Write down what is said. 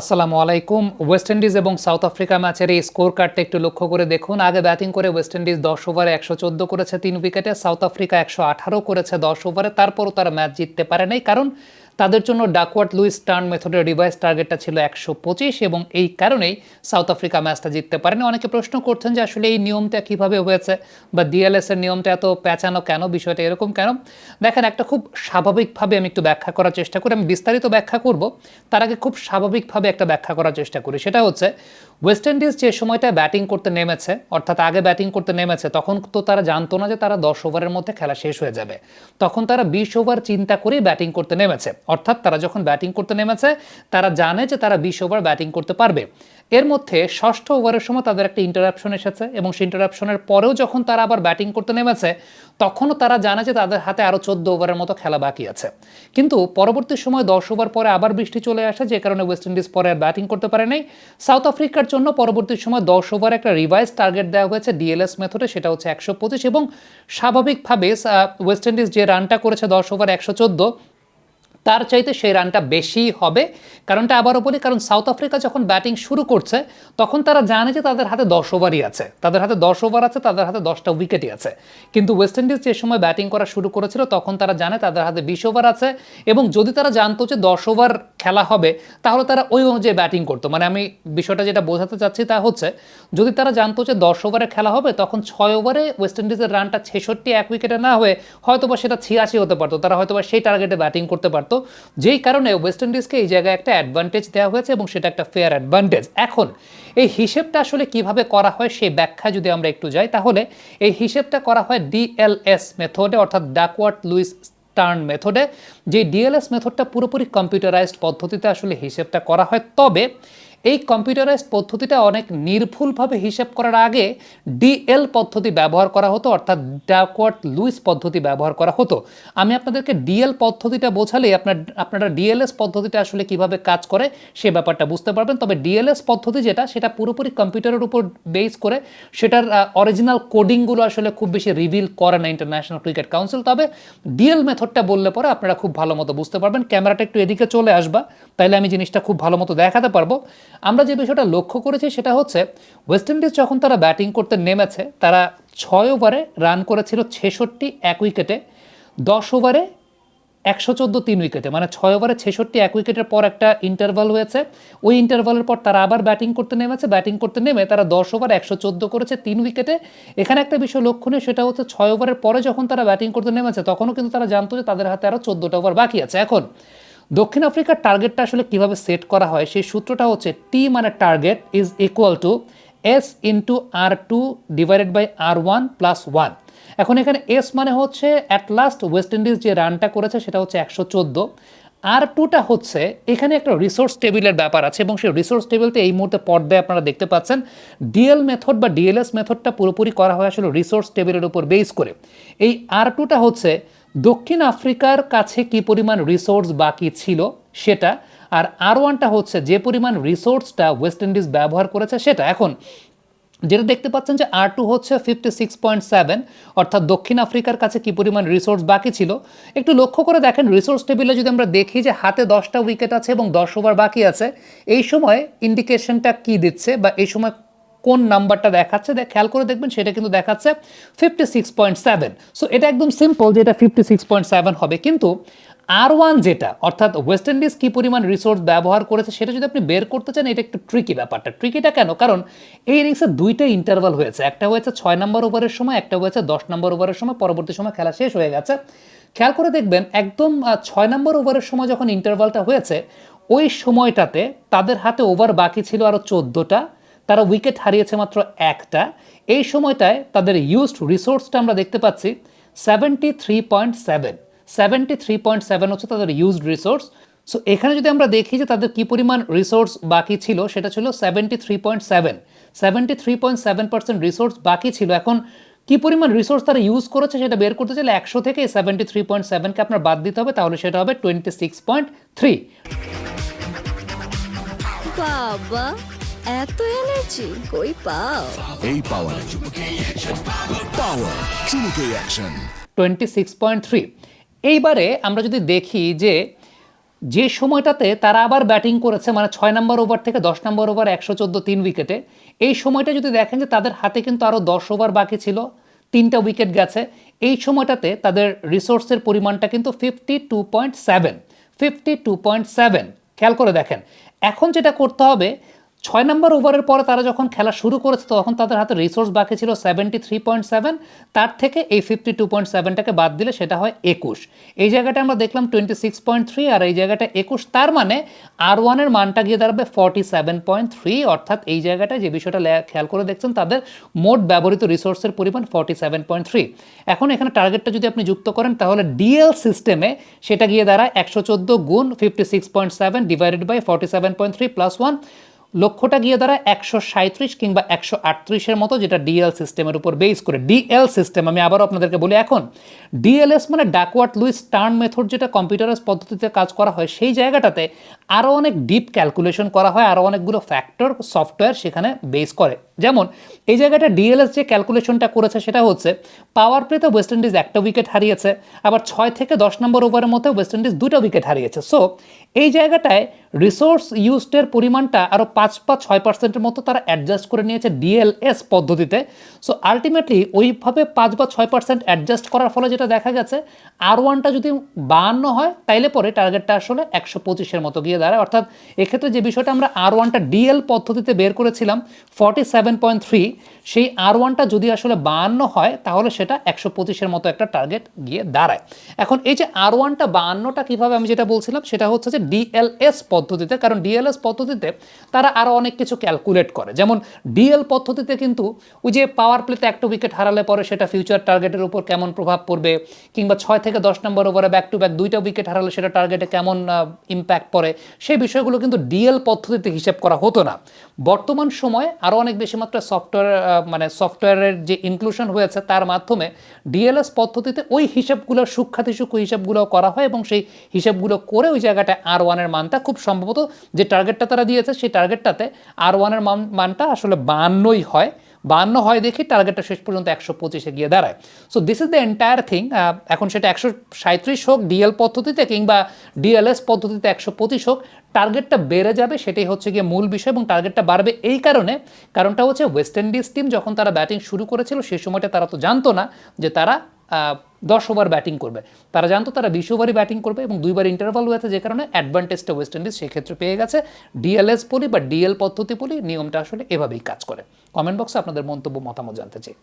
আসসালামু আলাইকুম। West Indies এবং সাউথ আফ্রিকা ম্যাচের এই স্কোর কার্ডটা একটু লক্ষ্য করে দেখুন। আগে ব্যাটিং করে ওয়েস্ট ইন্ডিজ দশ ওভারে একশো চোদ্দ করেছে, তিন উইকেটে সাউথ আফ্রিকা একশো আঠারো করেছে দশ ওভারে তারপরও তারা ম্যাচ জিততে পারে নাই। কারণ তাদের জন্য ডাকওয়ার্ড লুইস টার্ন মেথডের রিভাইস টার্গেটটা ছিল একশো পঁচিশ এবং এই কারণেই সাউথ আফ্রিকা ম্যাচটা জিততে পারেনি। অনেকে প্রশ্ন করছেন যে আসলে এই নিয়মটা কীভাবে হয়েছে বা ডিএলএস এর নিয়মটা এত পেঁচানো কেন, বিষয়টা এরকম কেন? দেখেন, একটা খুব স্বাভাবিকভাবে আমি একটু ব্যাখ্যা করার চেষ্টা করি। আমি বিস্তারিত ব্যাখ্যা করব। তার আগে খুব স্বাভাবিকভাবে একটা ব্যাখ্যা করার চেষ্টা করি। সেটা হচ্ছে ওয়েস্ট ইন্ডিজ যে সময়টা ব্যাটিং করতে নেমেছে, অর্থাৎ আগে ব্যাটিং করতে নেমেছে, তখন তো তারা জানতো না যে তারা দশ ওভারের মধ্যে খেলা শেষ হয়ে যাবে। তখন তারা বিশ ওভার চিন্তা করেই ব্যাটিং করতে নেমেছে। অর্থাৎ তারা যখন ব্যাটিং করতে নেমেছে, তারা জানে যে তারা বিশ ওভার ব্যাটিং করতে পারবে। এর মধ্যে ষষ্ঠ ওভারের সময় তাদের একটা ইন্টারাপশন এসেছে এবং সেই ইন্টারাপশনের পরেও যখন তারা আবার ব্যাটিং করতে নেমেছে, তখনও তারা জানে যে তাদের হাতে আরও চোদ্দ ওভারের মতো খেলা বাকি আছে। কিন্তু পরবর্তী সময় দশ ওভার পরে আবার বৃষ্টি চলে আসে, যে কারণে ওয়েস্ট ইন্ডিজ পরে আর ব্যাটিং করতে পারে নাই। সাউথ আফ্রিকার জন্য পরবর্তী সময় দশ ওভার একটা রিভাইজ টার্গেট দেওয়া হয়েছে ডিএলএস মেথডে সেটা হচ্ছে একশো পঁচিশ এবং স্বাভাবিকভাবে ওয়েস্ট ইন্ডিজ যে রানটা করেছে দশ ওভার একশো চোদ্দ তার চাইতে সেই রানটা বেশি হবে। কারণটা আবারও বলি কারণ সাউথ আফ্রিকা যখন ব্যাটিং শুরু করছে, তখন তারা জানে যে তাদের হাতে দশ ওভারই আছে। তাদের হাতে দশ ওভার আছে, তাদের হাতে দশটা উইকেটই আছে। কিন্তু ওয়েস্ট ইন্ডিজ যে সময় ব্যাটিং করা শুরু করেছিল, তখন তারা জানে তাদের হাতে বিশ ওভার আছে এবং যদি তারা জানতো যে দশ ওভার খেলা হবে, তাহলে তারা ওই অনুযায়ী ব্যাটিং করতো। মানে আমি বিষয়টা যেটা বোঝাতে চাচ্ছি তা হচ্ছে, যদি তারা জানতো যে দশ ওভারে খেলা হবে, তখন ছয় ওভারে ওয়েস্ট ইন্ডিজের রানটা ছেষট্টি এক উইকেটে না হয়ে হয়তোবা সেটা ছিয়াশি হতে পারতো। তারা হয়তোবা সেই টার্গেটে ব্যাটিং করতে পারতো। যেই কারণে ওয়েস্ট ইন্ডিজকে এই জায়গায় একটা অ্যাডভান্টেজ দেওয়া হয়েছে এবং সেটা একটা ফেয়ার অ্যাডভান্টেজ এখন, এই হিসেবটা আসলে কীভাবে করা হয় সেই ব্যাখ্যা যদি আমরা একটু যাই, তাহলে এই হিসেবটা করা হয় ডিএলএস মেথডে অর্থাৎ ডাকওয়ার্ড লুইস টার্ন মেথডে যে ডিএলএস মেথডটা পুরোপুরি কম্পিউটারাইজড পদ্ধতিতে আসলে হিসেবটা করা হয়, তবে এই কম্পিউটারাইজড পদ্ধতিটা অনেক নির্ভুলভাবে হিসেব করার আগে ডিএল পদ্ধতি ব্যবহার করা হতো, অর্থাৎ ডাকওয়ার্ড লুইস পদ্ধতি ব্যবহার করা হতো। আমি আপনাদেরকে ডিএল পদ্ধতিটা বোঝালে আপনার, আপনারা ডিএলএস পদ্ধতিটা আসলে কীভাবে কাজ করে সে ব্যাপারটা বুঝতে পারবেন। তবে ডিএলএস পদ্ধতি যেটা, সেটা পুরোপুরি কম্পিউটারের উপর বেস করে সেটার অরিজিনাল কোডিংগুলো আসলে খুব বেশি রিভিল করে না ইন্টারন্যাশনাল ক্রিকেট কাউন্সিল তবে ডিএল মেথডটা বললে পরে আপনারা খুব ভালো মতো বুঝতে পারবেন। ক্যামেরাটা একটু এদিকে চলে আসবা, তাইলে আমি জিনিসটা খুব ভালো মতো দেখাতে পারব। আমরা যে বিষয়টা লক্ষ্য করেছি সেটা হচ্ছে ওয়েস্ট ইন্ডিজ যখন তারা ব্যাটিং করতে নেমেছে, তারা ছয় ওভারে রান করেছিল ছেষট্টি এক উইকেটে, দশ ওভারে একশো চোদ্দ তিন উইকেটে। মানে ছয় ওভারে ছেষট্টি এক উইকেটের পর একটা ইন্টারভাল হয়েছে। ওই ইন্টারভালের পর তারা আবার ব্যাটিং করতে নেমেছে। ব্যাটিং করতে নেমে তারা দশ ওভার একশো চোদ্দ করেছে তিন উইকেটে। এখানে একটা বিষয় লক্ষণীয়, সেটা হচ্ছে ছয় ওভারের পরে যখন তারা ব্যাটিং করতে নেমেছে, তখনও কিন্তু তারা জানতো যে তাদের হাতে আরও চোদ্দোটা ওভার বাকি আছে। এখন দক্ষিণ আফ্রিকার টার্গেটটা আসলে কীভাবে সেট করা হয়, সেই সূত্রটা হচ্ছে টি মানে target is equal to S into R two divided by R one plus one এখন এখানে এস মানে হচ্ছে অ্যাট লাস্ট ওয়েস্ট ইন্ডিজ যে রানটা করেছে সেটা হচ্ছে একশো চোদ্দ। আর টুটা হচ্ছে এখানে একটা রিসোর্স টেবিলের ব্যাপার আছে এবং সেই রিসোর্স টেবিলতে এই মুহূর্তে পর্দায় আপনারা দেখতে পাচ্ছেন ডিএল মেথড বা ডিএলএস মেথডটা পুরোপুরি করা হয় আসলে রিসোর্স টেবিলের উপর বেস করে। এই আর টুটা হচ্ছে দক্ষিণ আফ্রিকার কাছে কি পরিমাণ রিসোর্স বাকি ছিল সেটা, আর আর ওয়ানটা হচ্ছে যে পরিমাণ রিসোর্সটা ওয়েস্ট ইন্ডিজ ব্যবহার করেছে সেটা। এখন, যেটা দেখতে পাচ্ছেন যে আর টু হচ্ছে ফিফটি সিক্স পয়েন্ট সেভেন অর্থাৎ দক্ষিণ আফ্রিকার কাছে কি পরিমাণ রিসোর্স বাকি ছিল? একটু লক্ষ্য করে দেখেন রিসোর্স টেবিলে যদি আমরা দেখি যে হাতে দশটা উইকেট আছে এবং দশ ওভার বাকি আছে, এই সময় ইন্ডিকেশনটা কি দিচ্ছে বা এই সময় কোন নাম্বারটা দেখাচ্ছে খেয়াল করে দেখবেন সেটা কিন্তু দেখাচ্ছে fifty six point seven so এটা একদম সিম্পল যে এটা ফিফটি সিক্স পয়েন্ট সেভেন হবে। কিন্তু আর ওয়ান যেটা, অর্থাৎ ওয়েস্ট ইন্ডিজ কী পরিমাণ রিসোর্স ব্যবহার করেছে, সেটা যদি আপনি বের করতে চান, এটা একটু ট্রিকি ব্যাপারটা। ট্রিকিটা কেন? কারণ এই ইনিংসে দুইটা ইন্টারভাল হয়েছে। একটা হয়েছে ছয় নম্বর ওভারের সময়, একটা হয়েছে দশ নম্বর ওভারের সময়, পরবর্তী সময় খেলা শেষ হয়ে গেছে। খেয়াল করে দেখবেন, একদম ছয় নম্বর ওভারের সময় যখন ইন্টারভালটা হয়েছে, ওই সময়টাতে তাদের হাতে ওভার বাকি ছিল আরও চোদ্দোটা। তারা উইকেট হারিয়েছে মাত্র একটা। এই সময়টায় তাদের ইউজড রিসোর্সটা আমরা দেখতে পাচ্ছি seventy three point seven seventy three point seven হচ্ছে তাদের ইউজড রিসোর্স সো এখানে যদি আমরা দেখি যে তাদের কী পরিমাণ রিসোর্স বাকি ছিল, সেটা ছিল seventy three point seven seventy three point seven percent resource বাকি ছিল। এখন কী পরিমাণ রিসোর্স তারা ইউজ করেছে সেটা বের করতে চাইলে একশো থেকে সেভেন্টি থ্রি পয়েন্ট সেভেনকে আপনার বাদ দিতে হবে, তাহলে সেটা হবে টোয়েন্টি সিক্স পয়েন্ট থ্রি এত এনার্জি কই পাও? এই power power চুমুকে action twenty six point three এইবারে আমরা যদি দেখি যে যে সময়টাতে তারা আবার ব্যাটিং করেছে মানে ছয় নম্বর ওভার থেকে দশ নম্বর ওভার একশো চোদ্দ তিন উইকেটে এই সময়টা যদি দেখেন যে তাদের হাতে কিন্তু আরও দশ ওভার বাকি ছিল তিনটা উইকেট গেছে এই সময়টাতে তাদের রিসোর্সের পরিমাণটা কিন্তু fifty two point seven fifty two point seven খেয়াল করে দেখেন এখন যেটা করতে হবে ছয় নম্বর ওভারের পরে তারা যখন খেলা শুরু করেছে, তখন তাদের হাতে রিসোর্স বাকি ছিল সেভেন্টি থ্রি পয়েন্ট সেভেন তার থেকে এই ফিফটি টু পয়েন্ট সেভেনটাকে বাদ দিলে সেটা হয় একুশ। এই জায়গাটা আমরা দেখলাম টোয়েন্টি সিক্স পয়েন্ট থ্রি আর এই জায়গাটা একুশ, তার মানে আর ওয়ানের মানটা গিয়ে দাঁড়াবে ফর্টি সেভেন পয়েন্ট থ্রি অর্থাৎ এই জায়গাটায় যে বিষয়টা খেয়াল করে দেখছেন, তাদের মোট ব্যবহৃত রিসোর্সের পরিমাণ ফর্টি সেভেন পয়েন্ট থ্রি এখন এখানে টার্গেটটা যদি আপনি যুক্ত করেন, তাহলে ডিএল সিস্টেমে সেটা গিয়ে দাঁড়ায় একশো চোদ্দ গুণ fifty six point seven divided by forty seven point three plus one লক্ষ্যটা গিয়ে দাঁড়ায় একশো সাঁত্রিশ কিংবা একশো আটত্রিশের মতো, যেটা ডিএল সিস্টেমের উপর বেস করে। ডিএল সিস্টেম আমি আবারও আপনাদেরকে বলি এখন ডিএলএস মানে ডাকওয়ার্ট লুইস টার্ন মেথড যেটা কম্পিউটারাইজ পদ্ধতিতে কাজ করা হয়, সেই জায়গাটাতে আরও অনেক ডিপ ক্যালকুলেশন করা হয় আরও অনেকগুলো ফ্যাক্টর সফটওয়্যার সেখানে বেস করে। যেমন, এই জায়গাটা ডিএলএস যে ক্যালকুলেশনটা করেছে সেটা হচ্ছে পাওয়ার প্লেতে ওয়েস্ট ইন্ডিজ একটা উইকেট হারিয়েছে, আবার ছয় থেকে দশ নম্বর ওভারের মধ্যে ওয়েস্ট ইন্ডিজ দুটো উইকেট হারিয়েছে। সো এই জায়গাটায় রিসোর্স ইউজডের পরিমাণটা আরও পাঁচ বা ছয় পার্সেন্টের মতো তারা অ্যাডজাস্ট করে নিয়েছে ডিএলএস পদ্ধতিতে। সো আলটিমেটলি ওইভাবে পাঁচ বা ছয় পার্সেন্ট অ্যাডজাস্ট করার ফলে যেটা দেখা গেছে আর ওয়ানটা যদি বাহান্ন হয়, তাইলে পরে টার্গেটটা আসলে একশো পঁচিশের মতো গিয়ে দাঁড়ায়। অর্থাৎ এক্ষেত্রে যে বিষয়টা আমরা আর ওয়ানটা ডিএল পদ্ধতিতে বের করেছিলাম ফর্টি সেভেন পয়েন্ট থ্রি সেই আর ওয়ানটা যদি আসলে বাহান্ন হয়, তাহলে সেটা একশো পঁচিশের মতো একটা টার্গেট গিয়ে দাঁড়ায়। এখন এই যে আর ওয়ানটা বাহান্নটা কীভাবে আমি যেটা বলছিলাম, সেটা হচ্ছে যে ডিএলএস পদ্ধতিতে, কারণ ডিএলএস পদ্ধতিতে তারা আরও অনেক কিছু ক্যালকুলেট করে। যেমন ডিএল পদ্ধতিতে কিন্তু ওই যে পাওয়ার প্লেতে একটা উইকেট হারালে পরে সেটা ফিউচার টার্গেটের উপর কেমন প্রভাব পড়বে, কিংবা ছয় থেকে দশ নম্বর ওভারে ব্যাক টু ব্যাক দুইটা উইকেট হারালে সেটা টার্গেটে কেমন ইম্প্যাক্ট পড়ে সেই বিষয়গুলো কিন্তু ডিএল পদ্ধতিতে হিসেব করা হতো না। বর্তমান সময়ে আরও অনেক বেশি মাত্রায় সফটওয়্যার মানে সফটওয়্যারের যে ইনক্লুশন হয়েছে তার মাধ্যমে ডিএলএস পদ্ধতিতে ওই হিসাবগুলো সূক্ষাতি সূক্ষ্ম হিসাবগুলো করা হয় এবং সেই হিসাবগুলো করে ওই জায়গাটায় আর ওয়ানের মানটা খুব সম্ভবত যে টার্গেটটা তারা দিয়েছে, সেই টার্গেটটাতে আর ওয়ানের মান, মানটা আসলে বান্নই হয়। বাহান্ন হয় দেখি টার্গেটটা শেষ পর্যন্ত একশো পঁচিশে গিয়ে দাঁড়ায়। So this is the entire thing এখন সেটা একশো সাঁত্রিশ হোক ডিএল পদ্ধতিতে কিংবা ডিএলএস পদ্ধতিতে একশো পঁচিশ হোক টার্গেটটা বেড়ে যাবে, সেটাই হচ্ছে গিয়ে মূল বিষয় এবং টার্গেটটা বাড়বে এই কারণে। কারণটা হচ্ছে ওয়েস্ট ইন্ডিজ টিম যখন তারা ব্যাটিং শুরু করেছিল, সেই সময়টা তারা তো জানতো না যে তারা দশ ওভার ব্যাটিং করবে। তারা জানতো তারা বিশ ওভারই ব্যাটিং করবে এবং দুইবার ইন্টারভাল হয়েছে যে কারণে অ্যাডভান্টেজটা ওয়েস্ট ইন্ডিজ সেক্ষেত্রে পেয়ে গেছে। ডিএলএস পলি বা ডিএল পদ্ধতি পলি নিয়মটা আসলে এভাবেই কাজ করে। কমেন্ট বক্সে আপনাদের মন্তব্য, মতামত জানতে চাই।